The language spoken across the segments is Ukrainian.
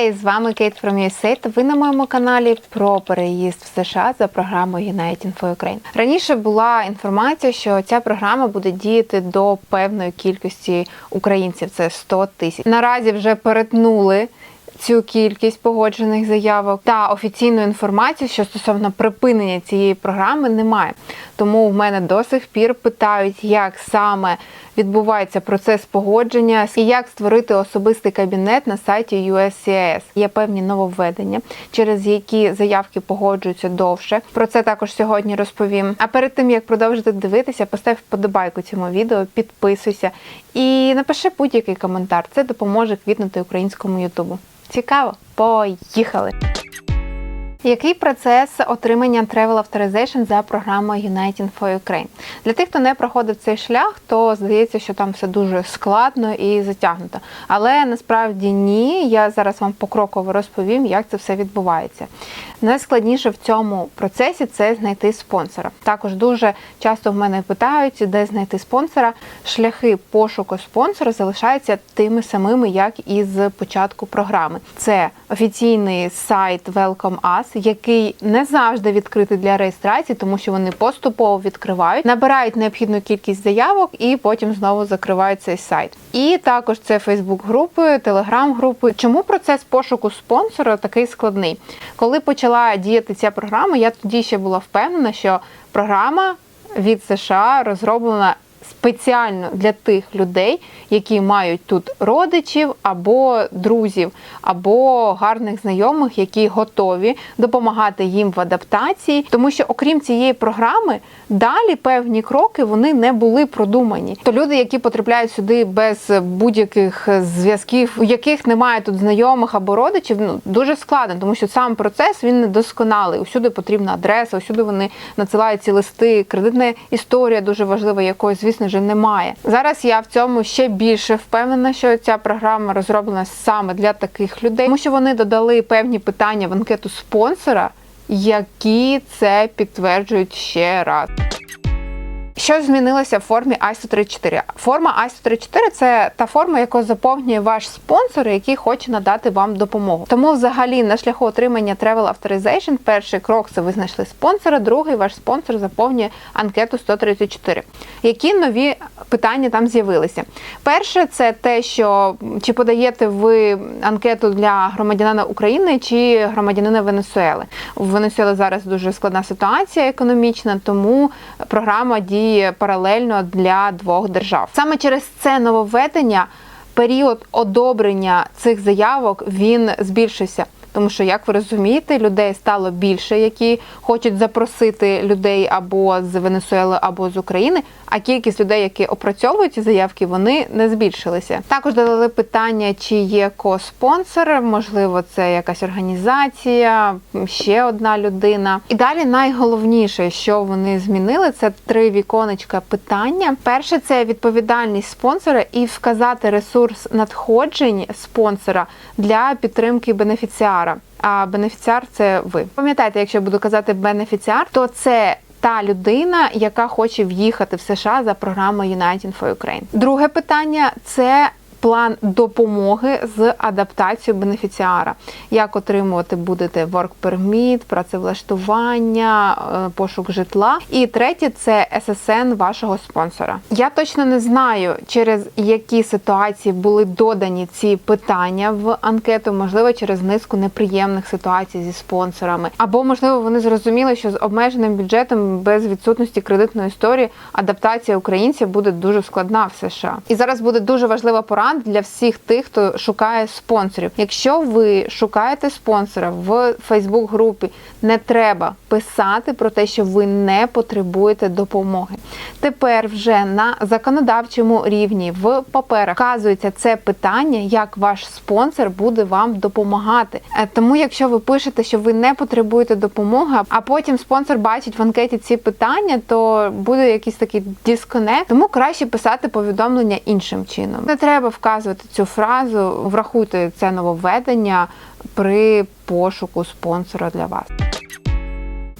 Хей, з вами Кейт from USA та ви на моєму каналі про переїзд в США за програмою United for Ukraine. Раніше була інформація, що ця програма буде діяти до певної кількості українців, це 100 тисяч. Наразі вже перетнули. Цю кількість погоджених заявок та офіційну інформацію, що стосовно припинення цієї програми, немає. Тому в мене до сих пір питають, як саме відбувається процес погодження і як створити особистий кабінет на сайті USCIS. Є певні нововведення, через які заявки погоджуються довше. Про це також сьогодні розповім. А перед тим як продовжити дивитися, постав вподобайку цьому відео, підписуйся і напиши будь-який коментар. Це допоможе квітнути українському Ютубу. Цікаво, поїхали! Який процес отримання Travel Authorization за програмою United for Ukraine? Для тих, хто не проходив цей шлях, то здається, що там все дуже складно і затягнуто. Але насправді ні. Я зараз вам покроково розповім, як це все відбувається. Найскладніше в цьому процесі це знайти спонсора. Також дуже часто в мене питають, де знайти спонсора. Шляхи пошуку спонсора залишаються тими самими, як і з початку програми. Це офіційний сайт Welcome Us, який не завжди відкритий для реєстрації, тому що вони поступово відкривають, набирають необхідну кількість заявок і потім знову закривають цей сайт. І також це Фейсбук-групи, Телеграм-групи. Чому процес пошуку спонсора такий складний? Коли почала діяти ця програма, я тоді ще була впевнена, що програма від США розроблена спеціально для тих людей, які мають тут родичів або друзів, або гарних знайомих, які готові допомагати їм в адаптації. Тому що, окрім цієї програми, далі певні кроки вони не були продумані. То люди, які потрапляють сюди без будь-яких зв'язків, у яких немає тут знайомих або родичів, ну дуже складно, тому що сам процес він недосконалий. Усюди потрібна адреса, усюди вони надсилають ці листи. Кредитна історія дуже важлива, якої, звісно ж, немає. Зараз я в цьому ще більше впевнена, що ця програма розроблена саме для таких людей, тому що вони додали певні питання в анкету спонсора, які це підтверджують ще раз. Що змінилося в формі I-134? Форма I-134 – це та форма, яку заповнює ваш спонсор, який хоче надати вам допомогу. Тому, взагалі, на шляху отримання Travel Authorization перший крок це ви знайшли спонсора, другий ваш спонсор заповнює анкету 134. Які нові питання там з'явилися? Перше, це те, що чи подаєте ви анкету для громадянина України чи громадянина Венесуели. В Венесуели зараз дуже складна ситуація економічна, тому програма діє паралельно для двох держав. Саме через це нововведення період одобрення цих заявок він збільшився. Тому що, як ви розумієте, людей стало більше, які хочуть запросити людей або з Венесуели, або з України. А кількість людей, які опрацьовують ці заявки, вони не збільшилися. Також додали питання, чи є коспонсор, можливо, це якась організація, ще одна людина. І далі найголовніше, що вони змінили, це три віконечка питання. Перше це відповідальність спонсора і вказати ресурс надходжень спонсора для підтримки бенефіціара. А бенефіціар це ви. Пам'ятайте, якщо я буду казати бенефіціар, то це та людина, яка хоче в'їхати в США за програмою United for Ukraine. Друге питання це. План допомоги з адаптацією бенефіціара. Як отримувати будете work permit, працевлаштування, е, пошук житла. І третє це SSN вашого спонсора. Я точно не знаю, через які ситуації були додані ці питання в анкету, можливо, через низку неприємних ситуацій зі спонсорами. Або, можливо, вони зрозуміли, що з обмеженим бюджетом без відсутності кредитної історії адаптація українців буде дуже складна в США. І зараз буде дуже важлива порада для всіх тих, хто шукає спонсорів. Якщо ви шукаєте спонсора в Фейсбук-групі, не треба писати про те, що ви не потребуєте допомоги. Тепер вже на законодавчому рівні в паперах вказується це питання, як ваш спонсор буде вам допомагати. Е, Тому, якщо ви пишете, що ви не потребуєте допомоги, а потім спонсор бачить в анкеті ці питання, то буде якийсь такий дисконект. Тому краще писати повідомлення іншим чином. Не треба вказувати цю фразу, врахуйте це нововведення при пошуку спонсора для вас.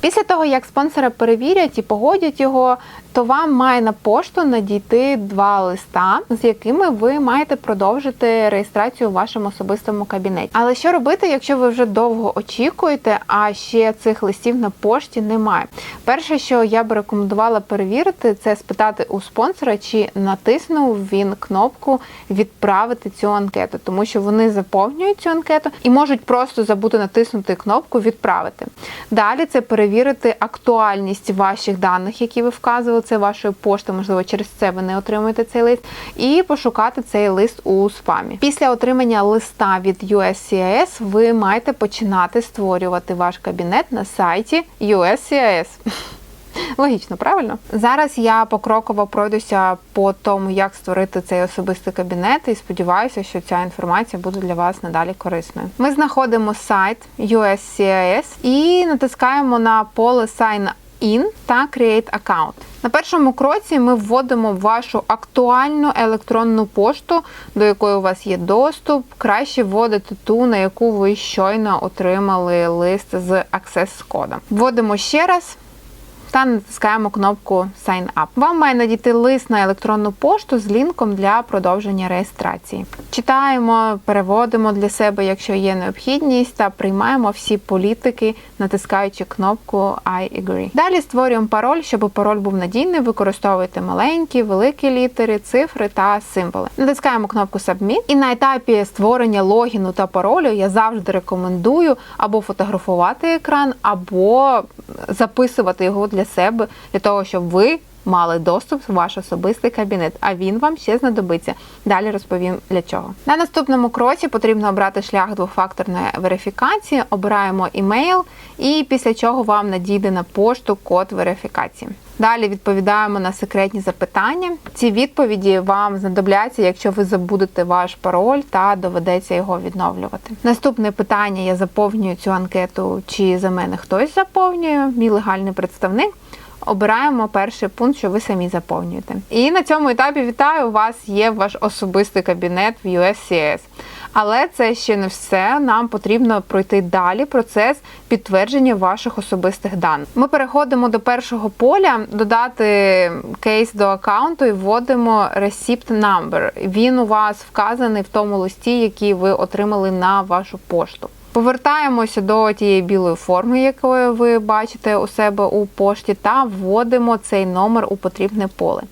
Після того, як спонсора перевірять і погодять його, то вам має на пошту надійти два листа, з якими ви маєте продовжити реєстрацію у вашому особистому кабінеті. Але що робити, якщо ви вже довго очікуєте, а ще цих листів на пошті немає? Перше, що я би рекомендувала перевірити, це спитати у спонсора, чи натиснув він кнопку відправити цю анкету, тому що вони заповнюють цю анкету і можуть просто забути натиснути кнопку відправити. Далі це перевірити актуальність ваших даних, які ви вказували, це вашої пошти, можливо, через це ви не отримуєте цей лист, і пошукати цей лист у спамі. Після отримання листа від USCIS ви маєте починати створювати ваш кабінет на сайті USCIS. Логічно, правильно? Зараз я покроково пройдуся по тому, як створити цей особистий кабінет, і сподіваюся, що ця інформація буде для вас надалі корисною. Ми знаходимо сайт USCIS і натискаємо на поле Sign In та Create Account. На першому кроці ми вводимо вашу актуальну електронну пошту, до якої у вас є доступ. Краще вводити ту, на яку ви щойно отримали лист з аксес-кодом. Вводимо ще раз та натискаємо кнопку Sign Up. Вам має надійти лист на електронну пошту з лінком для продовження реєстрації. Читаємо, переводимо для себе, якщо є необхідність, та приймаємо всі політики, натискаючи кнопку I agree. Далі створюємо пароль, щоб пароль був надійний. Використовуйте маленькі, великі літери, цифри та символи. Натискаємо кнопку Submit. І на етапі створення логіну та паролю я завжди рекомендую або фотографувати екран, або записувати його для себе, для того, щоб ви мали доступ в ваш особистий кабінет, а він вам ще знадобиться. Далі розповім для чого. На наступному кроці потрібно обрати шлях двофакторної верифікації, обираємо імейл, і після чого вам надійде на пошту код верифікації. Далі відповідаємо на секретні запитання. Ці відповіді вам знадобляться, якщо ви забудете ваш пароль та доведеться його відновлювати. Наступне питання: я заповнюю цю анкету, чи за мене хтось заповнює, мій легальний представник. Обираємо перший пункт, що ви самі заповнюєте. І на цьому етапі вітаю, у вас є ваш особистий кабінет в USCS. Але це ще не все. Нам потрібно пройти далі процес підтвердження ваших особистих даних. Ми переходимо до першого поля, додати кейс до аккаунту і вводимо receipt number. Він у вас вказаний в тому листі, який ви отримали на вашу пошту. Повертаємося до тієї білої форми, якою ви бачите у себе у пошті, та вводимо цей номер у потрібне поле.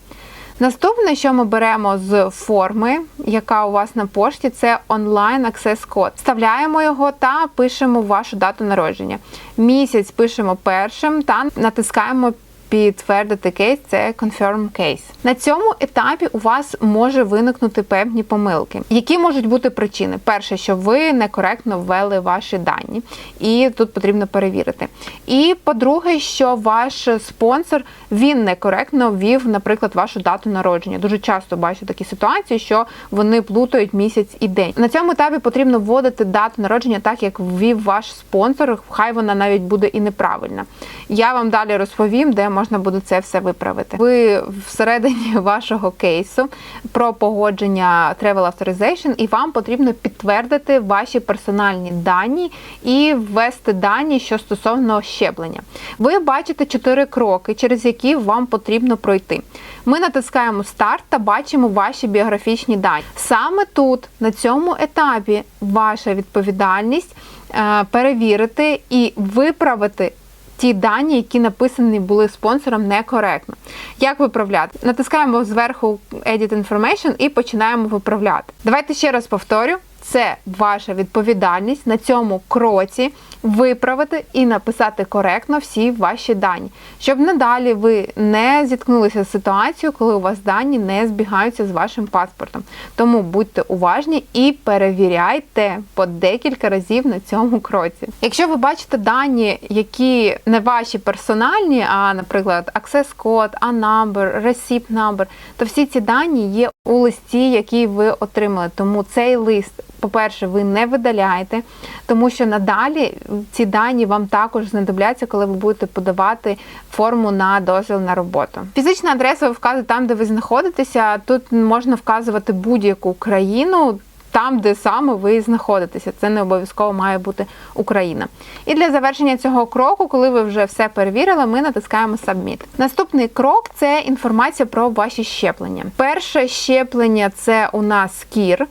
Наступне, що ми беремо з форми, яка у вас на пошті, це онлайн аксес код. Вставляємо його та пишемо вашу дату народження. Місяць пишемо першим та натискаємо підтвердити кейс це confirm case. На цьому етапі у вас може виникнути певні помилки, які можуть бути причини. Перше, що ви некоректно ввели ваші дані, і тут потрібно перевірити. І по-друге, що ваш спонсор він некоректно ввів, наприклад, вашу дату народження. Дуже часто бачу такі ситуації, що вони плутають місяць і день. На цьому етапі потрібно вводити дату народження, так як ввів ваш спонсор. Хай вона навіть буде і неправильна. Я вам далі розповім, де можна буде це все виправити. Ви всередині вашого кейсу про погодження Travel Authorization, і вам потрібно підтвердити ваші персональні дані і ввести дані, що стосовно щеплення. Ви бачите чотири кроки, через які вам потрібно пройти. Ми натискаємо старт та бачимо ваші біографічні дані. Саме тут, на цьому етапі, ваша відповідальність е, перевірити і виправити ті дані, які написані були спонсором некоректно. Як виправляти? Натискаємо зверху Edit Information і починаємо виправляти. Давайте ще раз повторю. Це ваша відповідальність на цьому кроці виправити і написати коректно всі ваші дані, щоб надалі ви не зіткнулися з ситуацією, коли у вас дані не збігаються з вашим паспортом. Тому будьте уважні і перевіряйте по декілька разів на цьому кроці. Якщо ви бачите дані, які не ваші персональні, а, наприклад, access код а number, receipt number, то всі ці дані є у листі, який ви отримали. Тому цей лист по-перше, ви не видаляєте, тому що надалі ці дані вам також знадобляться, коли ви будете подавати форму на дозвіл на роботу. Фізична адреса ви вказуєте там, де ви знаходитеся. Тут можна вказувати будь-яку країну. там, де саме ви знаходитеся. Це не обов'язково має бути Україна. І для завершення цього кроку, коли ви вже все перевірили, ми натискаємо Submit. Наступний крок це інформація про ваші щеплення. Перше щеплення це у нас кір.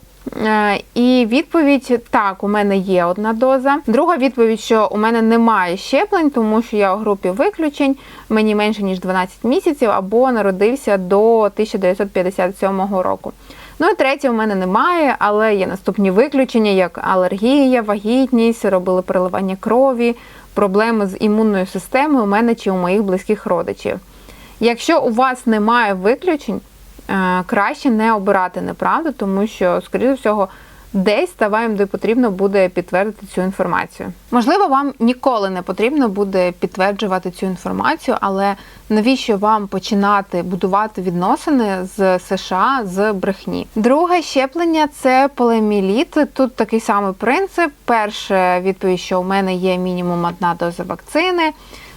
Е, І відповідь так, у мене є одна доза. Друга відповідь, що у мене немає щеплень, тому що я у групі виключень, мені менше ніж 12 місяців, або народився до 1957 року. Ну і третє, у мене немає, але є наступні виключення, як алергія, вагітність, робили переливання крові, проблеми з імунною системою у мене чи у моїх близьких родичів. Якщо у вас немає виключень, краще не обирати неправду, тому що, скоріше всього, десь та вам де потрібно буде підтвердити цю інформацію. Можливо, вам ніколи не потрібно буде підтверджувати цю інформацію, але навіщо вам починати будувати відносини з США з брехні? Друге щеплення це полеміліт. Тут такий самий принцип. Перше відповідь, що у мене є мінімум одна доза вакцини.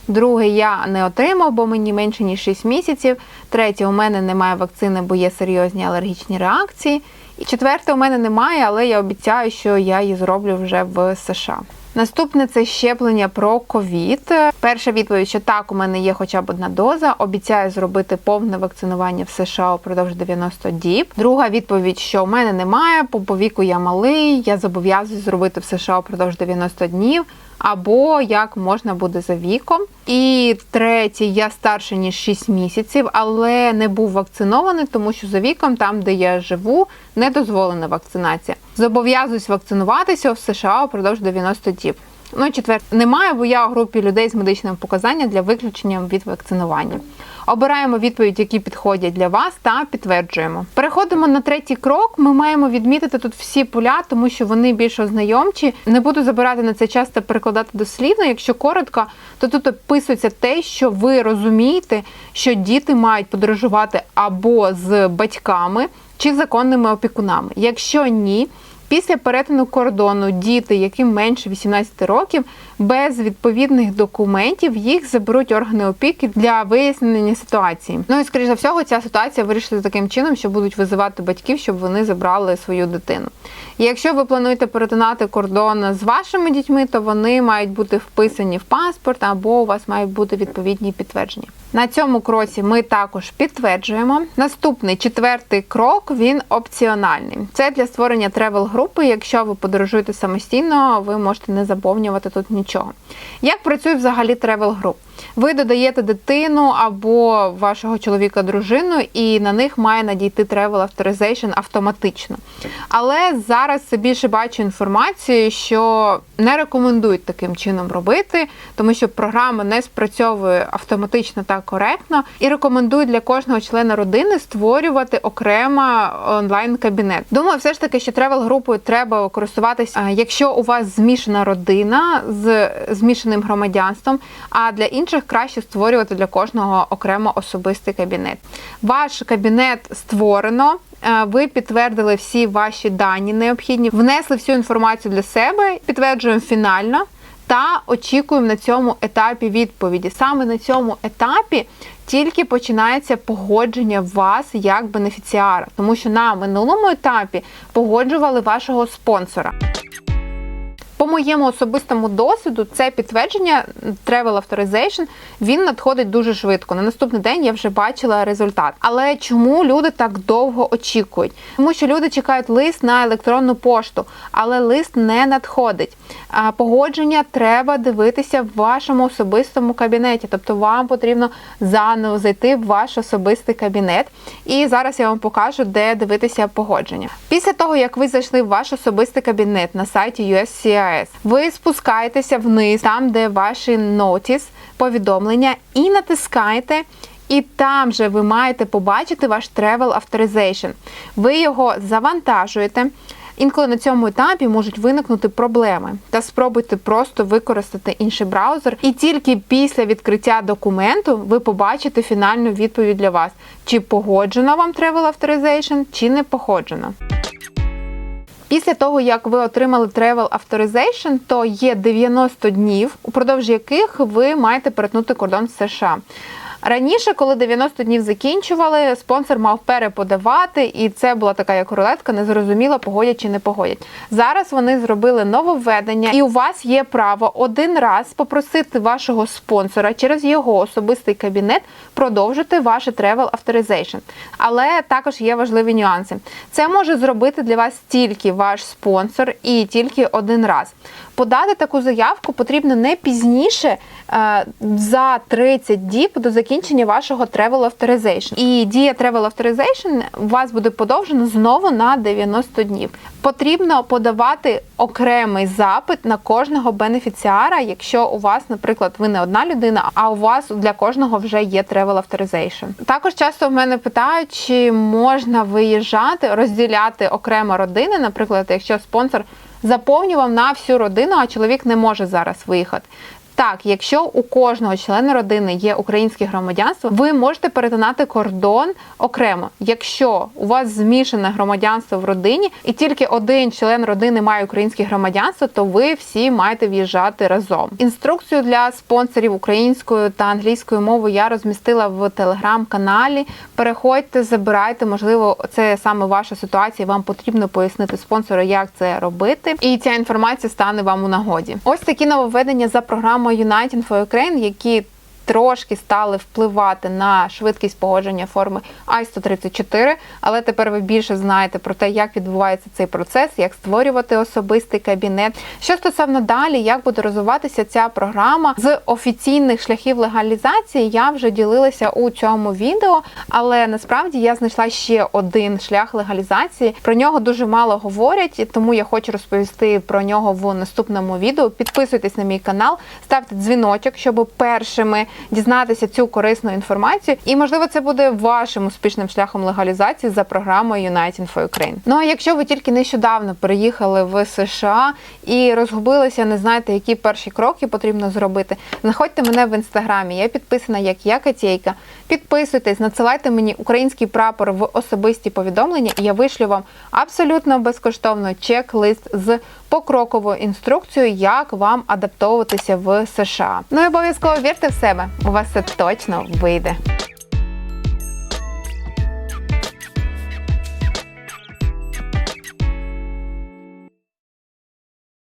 Друге, я не отримав, бо мені менше ніж 6 місяців. Третє, у мене немає вакцини, бо є серйозні алергічні реакції. І четверте, у мене немає, але я обіцяю, що я її зроблю вже в США. Наступне це щеплення про ковід. Перша відповідь, що так, у мене є хоча б одна доза. Обіцяю зробити повне вакцинування в США упродовж 90 діб. Друга відповідь, що у мене немає, по віку я малий, я зобов'язуюсь зробити в США упродовж 90 днів. Або як можна буде за віком. І третє, я старше ніж 6 місяців, але не був вакцинований, тому що за віком, там де я живу, не дозволена вакцинація. Зобов'язуюсь вакцинуватися в США упродовж 90 діб. Ну четверте, немає, бо я у групі людей з медичним показанням для виключення від вакцинування. Обираємо відповідь, які підходять для вас, та підтверджуємо. Переходимо на третій крок. Ми маємо відмітити тут всі поля, тому що вони більш ознайомчі. Не буду забирати на це час та перекладати дослівно. Якщо коротко, то тут описується те, що ви розумієте, що діти мають подорожувати або з батьками чи законними опікунами. Якщо ні, Після перетину кордону діти, яким менше 18 років, без відповідних документів їх заберуть органи опіки для вияснення ситуації. Ну і скоріш за всього, ця ситуація вирішиться таким чином, що будуть визивати батьків, щоб вони забрали свою дитину. І якщо ви плануєте перетинати кордон з вашими дітьми, то вони мають бути вписані в паспорт або у вас мають бути відповідні підтвердження. На цьому кроці ми також підтверджуємо. Наступний четвертий крок він опціональний. Це для створення тревел групи. Якщо ви подорожуєте самостійно, ви можете не заповнювати тут нічого. Як працює взагалі тревел груп? Ви додаєте дитину або вашого чоловіка дружину, і на них має надійти Travel Authorization автоматично. Але зараз це більше бачу інформацію, що не рекомендують таким чином робити, тому що програма не спрацьовує автоматично та коректно, і рекомендують для кожного члена родини створювати окремо онлайн-кабінет. Думаю, все ж таки, що тревел групою треба користуватися, якщо у вас змішана родина з змішаним громадянством, а для інших краще створювати для кожного окремо особистий кабінет. Ваш кабінет створено. Ви підтвердили всі ваші дані необхідні, внесли всю інформацію для себе, підтверджуємо фінально та очікуємо на цьому етапі відповіді. Саме на цьому етапі тільки починається погодження вас як бенефіціара, тому що на минулому етапі погоджували вашого спонсора. По моєму особистому досвіду, це підтвердження Travel Authorization, він надходить дуже швидко. На наступний день я вже бачила результат. Але чому люди так довго очікують? Тому що люди чекають лист на електронну пошту, але лист не надходить. Погодження треба дивитися в вашому особистому кабінеті. Тобто вам потрібно заново зайти в ваш особистий кабінет. І зараз я вам покажу, де дивитися погодження. Після того, як ви зайшли в ваш особистий кабінет на сайті USCIS, ви спускаєтеся вниз, там, де ваші нотіс, повідомлення, і натискаєте. І там же ви маєте побачити ваш Travel Authorization. Ви його завантажуєте. Інколи на цьому етапі можуть виникнути проблеми. Та спробуйте просто використати інший браузер. І тільки після відкриття документу ви побачите фінальну відповідь для вас: чи погоджено вам Travel Authorization, чи не погоджено. Після того, як ви отримали Travel Authorization, то є 90 днів, упродовж яких ви маєте перетнути кордон з США. Раніше, коли 90 днів закінчували, спонсор мав переподавати, і це була така як рулетка, незрозуміло, погодять чи не погодять. Зараз вони зробили нововведення, і у вас є право один раз попросити вашого спонсора через його особистий кабінет продовжити ваше travel authorization. Але також є важливі нюанси. Це може зробити для вас тільки ваш спонсор і тільки один раз. Подати таку заявку потрібно не пізніше е, за 30 діб до закінчення вашого Travel Authorization. І дія Travel Authorization у вас буде подовжена знову на 90 днів. Потрібно подавати окремий запит на кожного бенефіціара, якщо у вас, наприклад, ви не одна людина, а у вас для кожного вже є Travel Authorization. Також часто в мене питають, чи можна виїжджати, розділяти окремо родини, наприклад, якщо спонсор заповнював на всю родину, а чоловік не може зараз виїхати. Так, якщо у кожного члена родини є українське громадянство, ви можете перетинати кордон окремо. Якщо у вас змішане громадянство в родині, і тільки один член родини має українське громадянство, то ви всі маєте в'їжджати разом. Інструкцію для спонсорів українською та англійською мовою я розмістила в телеграм-каналі. Переходьте, забирайте, можливо, це саме ваша ситуація. Вам потрібно пояснити спонсору, як це робити, і ця інформація стане вам у нагоді. Ось такі нововведення за програмою United for Ukraine, які трошки стали впливати на швидкість погодження форми I-134, але тепер ви більше знаєте про те, як відбувається цей процес, як створювати особистий кабінет. Що стосовно далі, як буде розвиватися ця програма з офіційних шляхів легалізації, я вже ділилася у цьому відео, але насправді я знайшла ще один шлях легалізації. Про нього дуже мало говорять, тому я хочу розповісти про нього в наступному відео. Підписуйтесь на мій канал, ставте дзвіночок, щоб першими дізнатися цю корисну інформацію. І можливо, це буде вашим успішним шляхом легалізації за програмою United for Ukraine. Ну а якщо ви тільки нещодавно переїхали в США і розгубилися, не знаєте, які перші кроки потрібно зробити, знаходьте мене в інстаграмі. Я підписана як я Катєйка. Підписуйтесь, надсилайте мені український прапор в особисті повідомлення, і я вишлю вам абсолютно безкоштовно чек-лист з покроковою інструкцією, як вам адаптовуватися в США. Ну і обов'язково вірте в себе, у вас це точно вийде.